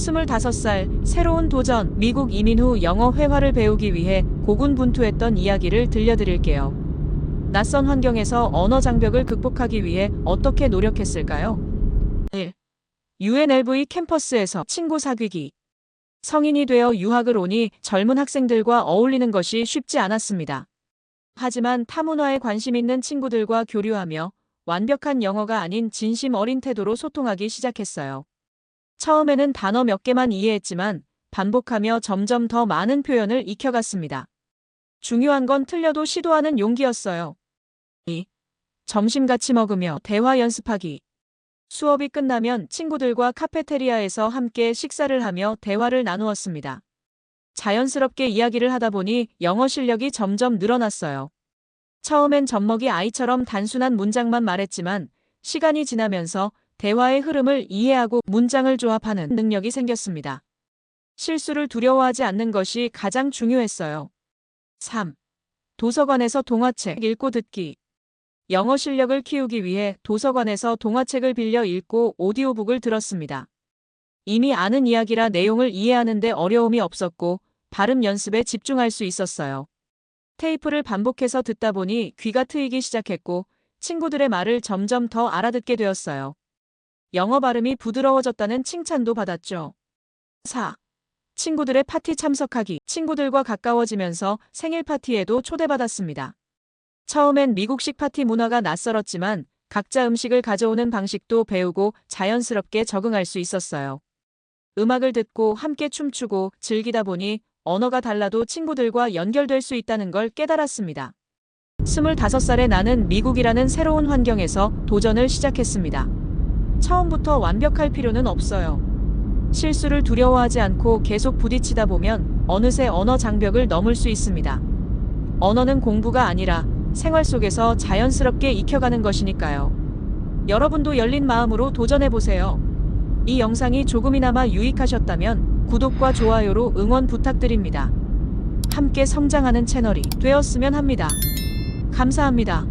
25살 새로운 도전 미국 이민 후 영어 회화를 배우기 위해 고군분투했던 이야기를 들려드릴게요. 낯선 환경에서 언어 장벽을 극복하기 위해 어떻게 노력했을까요? 1. UNLV 캠퍼스에서 친구 사귀기. 성인이 되어 유학을 오니 젊은 학생들과 어울리는 것이 쉽지 않았습니다. 하지만 타문화에 관심 있는 친구들과 교류하며 완벽한 영어가 아닌 진심 어린 태도로 소통하기 시작했어요. 처음에는 단어 몇 개만 이해했지만 반복하며 점점 더 많은 표현을 익혀갔습니다. 중요한 건 틀려도 시도하는 용기였어요. 2. 점심 같이 먹으며 대화 연습하기. 수업이 끝나면 친구들과 카페테리아에서 함께 식사를 하며 대화를 나누었습니다. 자연스럽게 이야기를 하다 보니 영어 실력이 점점 늘어났어요. 처음엔 젖먹이 아이처럼 단순한 문장만 말했지만 시간이 지나면서 대화의 흐름을 이해하고 문장을 조합하는 능력이 생겼습니다. 실수를 두려워하지 않는 것이 가장 중요했어요. 3. 도서관에서 동화책 읽고 듣기. 영어 실력을 키우기 위해 도서관에서 동화책을 빌려 읽고 오디오북을 들었습니다. 이미 아는 이야기라 내용을 이해하는데 어려움이 없었고 발음 연습에 집중할 수 있었어요. 테이프를 반복해서 듣다 보니 귀가 트이기 시작했고 친구들의 말을 점점 더 알아듣게 되었어요. 영어 발음이 부드러워졌다는 칭찬도 받았죠. 4. 친구들의 파티 참석하기. 친구들과 가까워지면서 생일 파티에도 초대받았습니다. 처음엔 미국식 파티 문화가 낯설었지만 각자 음식을 가져오는 방식도 배우고 자연스럽게 적응할 수 있었어요. 음악을 듣고 함께 춤추고 즐기다 보니 언어가 달라도 친구들과 연결될 수 있다는 걸 깨달았습니다. 25살의 나는 미국이라는 새로운 환경에서 도전을 시작했습니다. 처음부터 완벽할 필요는 없어요. 실수를 두려워하지 않고 계속 부딪히다 보면 어느새 언어 장벽을 넘을 수 있습니다. 언어는 공부가 아니라 생활 속에서 자연스럽게 익혀가는 것이니까요. 여러분도 열린 마음으로 도전해보세요. 이 영상이 조금이나마 유익하셨다면 구독과 좋아요로 응원 부탁드립니다. 함께 성장하는 채널이 되었으면 합니다. 감사합니다.